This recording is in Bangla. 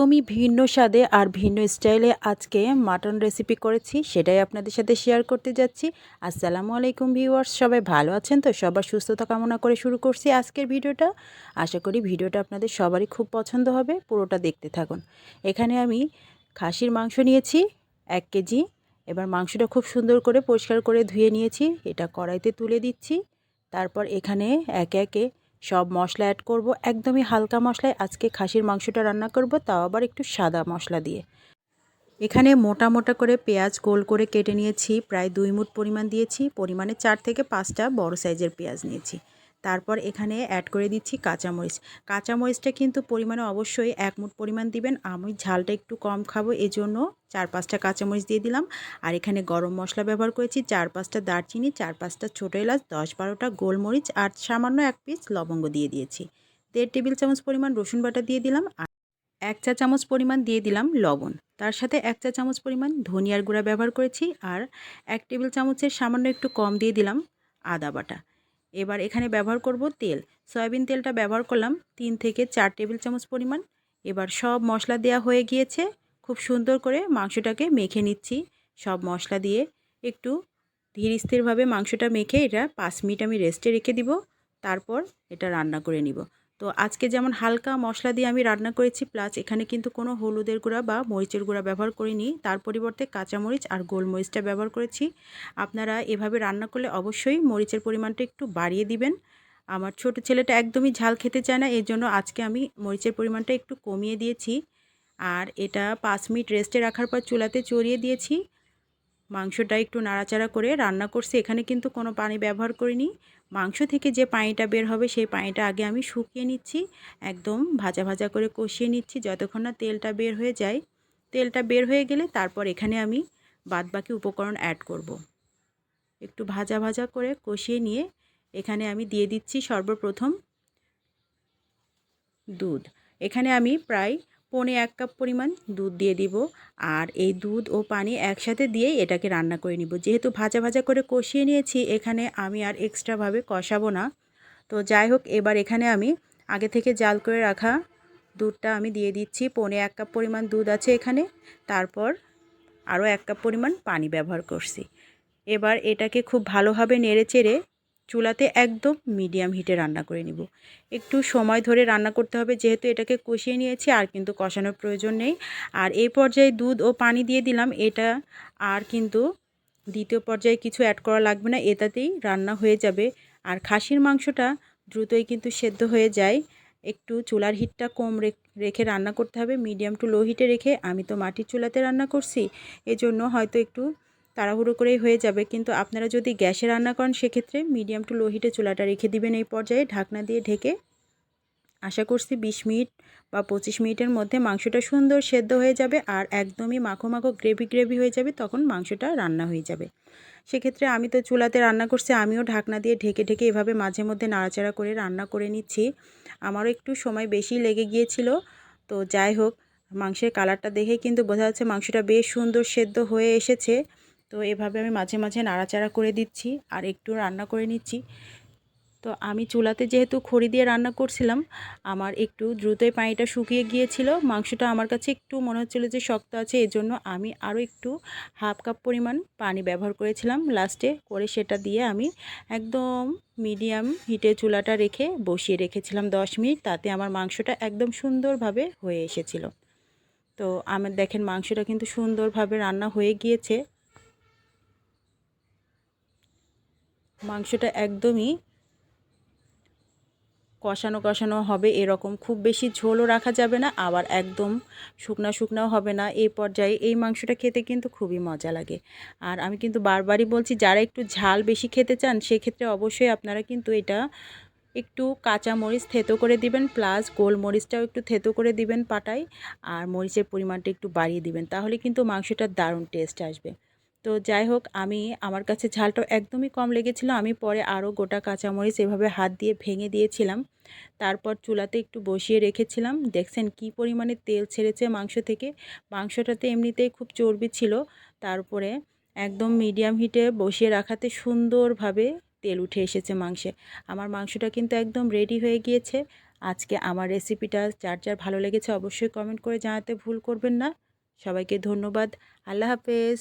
একদমই ভিন্ন স্বাদে আর ভিন্ন স্টাইলে আজকে মাটন রেসিপি করেছি, সেটাই আপনাদের সাথে শেয়ার করতে যাচ্ছি। আসসালামু আলাইকুম ভিউয়ার্স সবাই ভালো আছেন তো? সবার সুস্থতা কামনা করে শুরু করছি আজকের ভিডিওটা। আশা করি ভিডিওটা আপনাদের সবারই খুব পছন্দ হবে, পুরোটা দেখতে থাকুন। এখানে আমি খাসির মাংস নিয়েছি, এক কেজি। এবার মাংসটা খুব সুন্দর করে পরিষ্কার করে ধুয়ে নিয়েছি, এটা কড়াইতে তুলে দিচ্ছি। তারপর এখানে একে একে সব মশলা অ্যাড করব, একদমই হালকা মশলায়। আজকে খাসির মাংসটা রান্না করব, তাও আবার একটু সাদা মশলা দিয়ে। এখানে মোটা মোটা করে পেঁয়াজ গোল করে কেটে নিয়েছি, প্রায় দুই মুঠ পরিমাণ দিয়েছি। পরিমাণে চার থেকে পাঁচটা বড় সাইজের পেঁয়াজ নিয়েছি। তারপর এখানে অ্যাড করে দিচ্ছি কাঁচামরিচ। কাঁচামরিচটা কিন্তু পরিমাণে অবশ্যই এক মুঠ পরিমাণ দিবেন। আমি ঝালটা একটু কম খাব, এজন্য চার পাঁচটা কাঁচামরিচ দিয়ে দিলাম। আর এখানে গরম মশলা ব্যবহার করেছি চার পাঁচটা দারচিনি, চার পাঁচটা ছোটো এলাচ, দশ বারোটা গোলমরিচ আর সামান্য এক পিস লবঙ্গ দিয়ে দিয়েছি। দেড় টেবিল চামচ পরিমাণ রসুন বাটা দিয়ে দিলাম আর এক চা চামচ পরিমাণ দিয়ে দিলাম লবণ। তার সাথে এক চা চামচ পরিমাণ ধনিয়ার গুঁড়া ব্যবহার করেছি আর এক টেবিল চামচের সামান্য একটু কম দিয়ে দিলাম আদা বাটা। এবার এখানে ব্যবহার করব তেল। সয়াবিন তেলটা ব্যবহার করলাম তিন থেকে চার টেবিল চামচ পরিমাণ। এবার সব মশলা দেয়া হয়ে গিয়েছে। খুব সুন্দর করে মাংসটাকে মেখে নিচ্ছি সব মশলা দিয়ে। একটু ধীর স্থিরভাবে মাংসটা মেখে এটা পাঁচ মিনিট আমি রেস্টে রেখে দিব। তারপর এটা রান্না করে নিব। তো আজকে যেমন হালকা মশলা দিয়ে আমি রান্না করেছি প্লাস এখানে কিন্তু কোনো হলুদের গুঁড়া বা মরিচের গুঁড়া ব্যবহার করিনি। তার পরিবর্তে কাঁচামরিচ আর গোলমরিচটা ব্যবহার করেছি। আপনারা এভাবে রান্না করলে অবশ্যই মরিচের পরিমাণটা একটু বাড়িয়ে দিবেন। আমার ছোট ছেলেটা একদমই ঝাল খেতে চায় না এর জন্য আজকে আমি মরিচের পরিমাণটা একটু কমিয়ে দিয়েছি। আর এটা পাঁচ মিনিট রেস্টে রাখার পর চুলাতে চড়িয়ে দিয়েছি। মাংসটা একটু নাড়াচাড়া করে রান্না করছি। এখানে কিন্তু কোনো পানি ব্যবহার করিনি। মাংস থেকে যে পানিটা বের হবে, সেই পানিটা আগে আমি শুকিয়ে নিচ্ছি। একদম ভাজা ভাজা করে কষিয়ে নিচ্ছি যতক্ষণ না তেলটা বের হয়ে যায়। তেলটা বের হয়ে গেলে তারপর এখানে আমি বাদবাকি উপকরণ অ্যাড করব। একটু ভাজা ভাজা করে কষিয়ে নিয়ে এখানে আমি দিয়ে দিচ্ছি সর্বপ্রথম দুধ। এখানে আমি প্রায় পনে এক কাপ পরিমাণ দুধ দিয়ে দিব। আর এই দুধ ও পানি একসাথে দিয়েই এটাকে রান্না করে নিব। যেহেতু ভাজা ভাজা করে কষিয়ে নিয়েছি, এখানে আমি আর এক্সট্রাভাবে কষাবো না। তো যাই হোক, এবার এখানে আমি আগে থেকে জাল করে রাখা দুধটা আমি দিয়ে দিচ্ছি। পনে এক কাপ পরিমাণ দুধ আছে এখানে। তারপর আরও এক কাপ পরিমাণ পানি ব্যবহার করছি। এবার এটাকে খুব ভালোভাবে নেড়ে চেড়ে চুলাতে একদম মিডিয়াম হিটে রান্না করে নিব। একটু সময় ধরে রান্না করতে হবে, যেহেতু এটাকে কষিয়ে নিয়েছি, আর কিন্তু কষানোর প্রয়োজন নেই। আর এই পর্যায়ে দুধ ও পানি দিয়ে দিলাম, এটা আর কিন্তু দ্বিতীয় পর্যায়ে কিছু অ্যাড করা লাগবে না, এটাতেই রান্না হয়ে যাবে। আর খাসির মাংসটা দ্রুতই কিন্তু সেদ্ধ হয়ে যায়। একটু চুলার হিটটা কম রেখে রান্না করতে হবে মিডিয়াম টু লো হিটে রেখে। আমি তো মাটির চুলাতে রান্না করছি, এজন্য হয়তো একটু তাড়াহুড়ো করেই হয়ে যাবে। কিন্তু আপনারা যদি গ্যাসে রান্না করেন, সেক্ষেত্রে মিডিয়াম টু লো হিটে চুলাটা রেখে দিবেন এই পর্যায়ে ঢাকনা দিয়ে ঢেকে। আশা করছি বিশ মিনিট বা পঁচিশ মিনিটের মধ্যে মাংসটা সুন্দর সেদ্ধ হয়ে যাবে আর একদমই মাখো মাখো গ্রেভি গ্রেভি হয়ে যাবে, তখন মাংসটা রান্না হয়ে যাবে। সেক্ষেত্রে আমি তো চুলাতে রান্না করছি, আমিও ঢাকনা দিয়ে ঢেকে ঢেকে এভাবে মাঝে মধ্যে নাড়াচাড়া করে রান্না করে নিচ্ছি। আমারও একটু সময় বেশি লেগে গিয়েছিল, তো যাই হোক, মাংসের কালারটা দেখেই কিন্তু বোঝা যাচ্ছে মাংসটা বেশ সুন্দর সেদ্ধ হয়ে এসেছে। তো এভাবে আমি মাঝে মাঝে নাড়াচাড়া করে দিচ্ছি আর একটু রান্না করে নিচ্ছি। তো আমি চুলাতে যেহেতু খড়ি দিয়ে রান্না করছিলাম, আমার একটু দ্রুতই পানিটা শুকিয়ে গিয়েছিল। মাংসটা আমার কাছে একটু মনে হচ্ছিল যে শক্ত আছে, এজন্য আমি আরও একটু হাফ কাপ পরিমাণ পানি ব্যবহার করেছিলাম। লাস্টে করে সেটা দিয়ে আমি একদম মিডিয়াম হিটে চুলাটা রেখে বসিয়ে রেখেছিলাম দশ মিনিট। তাতে আমার মাংসটা একদম সুন্দরভাবে হয়ে এসেছিল। তো আমার দেখেন মাংসটা কিন্তু সুন্দরভাবে রান্না হয়ে গিয়েছে। মাংসটা একদমই কষানো কষানো হবে এরকম। খুব বেশি ঝোলও রাখা যাবে না, আবার একদম শুকনা শুকনাও হবে না। এই পর্যায়ে এই মাংসটা খেতে কিন্তু খুবই মজা লাগে। আর আমি কিন্তু বারবারই বলছি, যারা একটু ঝাল বেশি খেতে চান, সেক্ষেত্রে অবশ্যই আপনারা কিন্তু এটা একটু কাঁচা মরিচ থেতো করে দিবেন, প্লাস গোলমরিচটাও একটু থেতো করে দিবেন পাটায়, আর মরিচের পরিমাণটা একটু বাড়িয়ে দিবেন, তাহলে কিন্তু মাংসটার দারুণ টেস্ট আসবে। তো যাই হোক, আমি আমার কাছে ঝালটা একদমই কম লেগেছিল। আমি পরে আরও গোটা কাঁচামরিচ এভাবে হাত দিয়ে ভেঙে দিয়েছিলাম। তারপর চুলাতে একটু বসিয়ে রেখেছিলাম। দেখছেন কি পরিমাণে তেল ছেড়েছে মাংস থেকে। মাংসটাতে এমনিতেই খুব চর্বি ছিল। তারপরে একদম মিডিয়াম হিটে বসিয়ে রাখাতে সুন্দরভাবে তেল উঠে এসেছে মাংসে। আমার মাংসটা কিন্তু একদম রেডি হয়ে গিয়েছে। আজকে আমার রেসিপিটা যার যার ভালো লেগেছে অবশ্যই কমেন্ট করে জানাতে ভুল করবেন না। সবাইকে ধন্যবাদ। আল্লাহ হাফেজ।